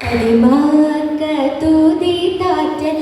കളിമാർഗ തുതി താറ്റൽ